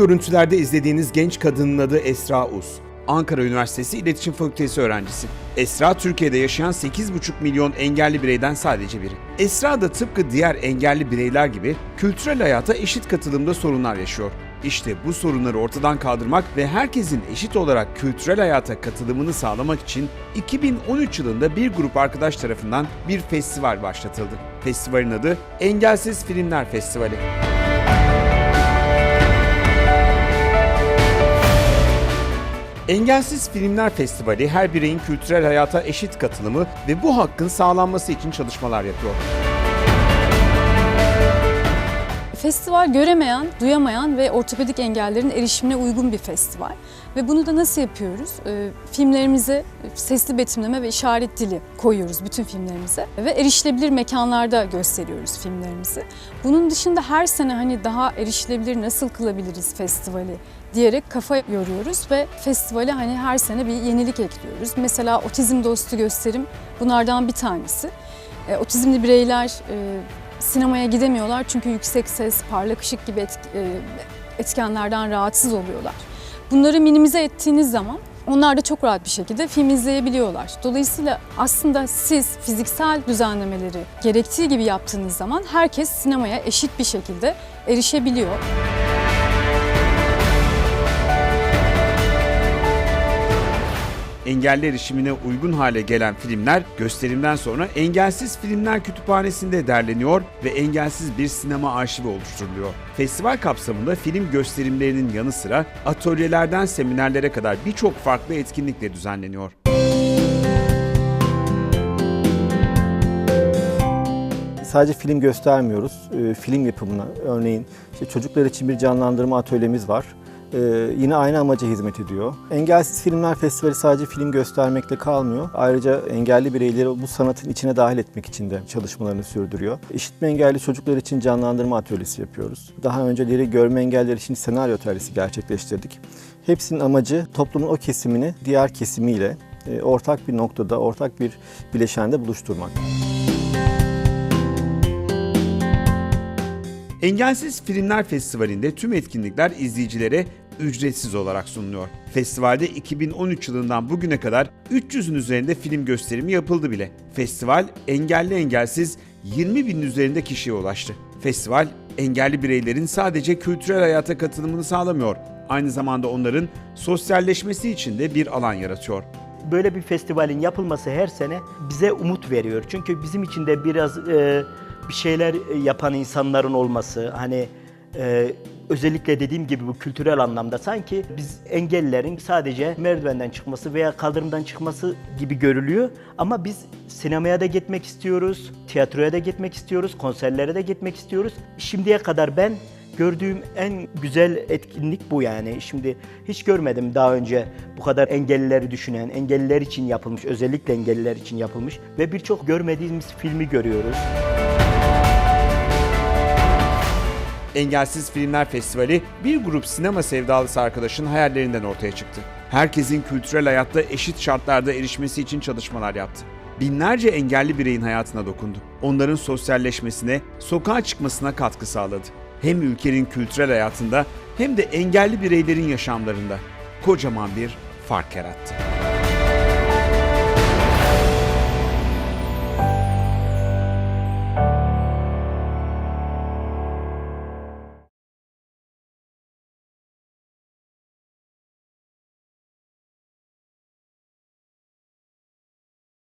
görüntülerde izlediğiniz genç kadının adı Esra Uz. Ankara Üniversitesi İletişim Fakültesi öğrencisi. Esra Türkiye'de yaşayan 8,5 milyon engelli bireyden sadece biri. Esra da tıpkı diğer engelli bireyler gibi kültürel hayata eşit katılımda sorunlar yaşıyor. İşte bu sorunları ortadan kaldırmak ve herkesin eşit olarak kültürel hayata katılımını sağlamak için 2013 yılında bir grup arkadaş tarafından bir festival başlatıldı. Festivalin adı Engelsiz Filmler Festivali. Engelsiz Filmler Festivali her bireyin kültürel hayata eşit katılımı ve bu hakkın sağlanması için çalışmalar yapıyor. Festival göremeyen, duyamayan ve ortopedik engellerin erişimine uygun bir festival. Ve bunu da nasıl yapıyoruz? Ee, filmlerimize sesli betimleme ve işaret dili koyuyoruz bütün filmlerimize ve erişilebilir mekanlarda gösteriyoruz filmlerimizi. Bunun dışında her sene hani daha erişilebilir nasıl kılabiliriz festivali diyerek kafa yoruyoruz ve festivale hani her sene bir yenilik ekliyoruz. Mesela otizm dostu gösterim bunlardan bir tanesi. E, otizmli bireyler e, sinemaya gidemiyorlar çünkü yüksek ses, parlak ışık gibi e, etkenlerden rahatsız oluyorlar. Bunları minimize ettiğiniz zaman onlar da çok rahat bir şekilde film izleyebiliyorlar. Dolayısıyla aslında siz fiziksel düzenlemeleri gerektiği gibi yaptığınız zaman herkes sinemaya eşit bir şekilde erişebiliyor. Engelli erişimine uygun hale gelen filmler gösterimden sonra Engelsiz Filmler Kütüphanesi'nde derleniyor ve engelsiz bir sinema arşivi oluşturuluyor. Festival kapsamında film gösterimlerinin yanı sıra atölyelerden seminerlere kadar birçok farklı etkinlikle düzenleniyor. Sadece film göstermiyoruz. Ee, film yapımına örneğin işte çocuklar için bir canlandırma atölyemiz var. Ee, yine aynı amaca hizmet ediyor. Engelsiz Filmler Festivali sadece film göstermekle kalmıyor. Ayrıca engelli bireyleri bu sanatın içine dahil etmek için de çalışmalarını sürdürüyor. İşitme engelli çocuklar için canlandırma atölyesi yapıyoruz. Daha önceleri görme engelliler için senaryo atölyesi gerçekleştirdik. Hepsinin amacı toplumun o kesimini diğer kesimiyle e, ortak bir noktada, ortak bir bileşende buluşturmak. Engelsiz Filmler Festivali'nde tüm etkinlikler izleyicilere ücretsiz olarak sunuluyor. Festivalde 2013 yılından bugüne kadar 300'ün üzerinde film gösterimi yapıldı bile. Festival engelli engelsiz 20 binin üzerinde kişiye ulaştı. Festival engelli bireylerin sadece kültürel hayata katılımını sağlamıyor, aynı zamanda onların sosyalleşmesi için de bir alan yaratıyor. böyle bir festivalin yapılması her sene bize umut veriyor. Çünkü bizim için de biraz e, bir şeyler e, yapan insanların olması, hani e, özellikle dediğim gibi bu kültürel anlamda sanki biz engellilerin sadece merdivenden çıkması veya kaldırımdan çıkması gibi görülüyor. Ama biz sinemaya da gitmek istiyoruz, tiyatroya da gitmek istiyoruz, konserlere de gitmek istiyoruz. Şimdiye kadar ben gördüğüm en güzel etkinlik bu yani. Şimdi hiç görmedim daha önce bu kadar engellileri düşünen, engelliler için yapılmış, özellikle engelliler için yapılmış ve birçok görmediğimiz filmi görüyoruz. Engelsiz Filmler Festivali bir grup sinema sevdalısı arkadaşın hayallerinden ortaya çıktı. Herkesin kültürel hayatta eşit şartlarda erişmesi için çalışmalar yaptı. Binlerce engelli bireyin hayatına dokundu. Onların sosyalleşmesine, sokağa çıkmasına katkı sağladı. Hem ülkenin kültürel hayatında hem de engelli bireylerin yaşamlarında kocaman bir fark yarattı.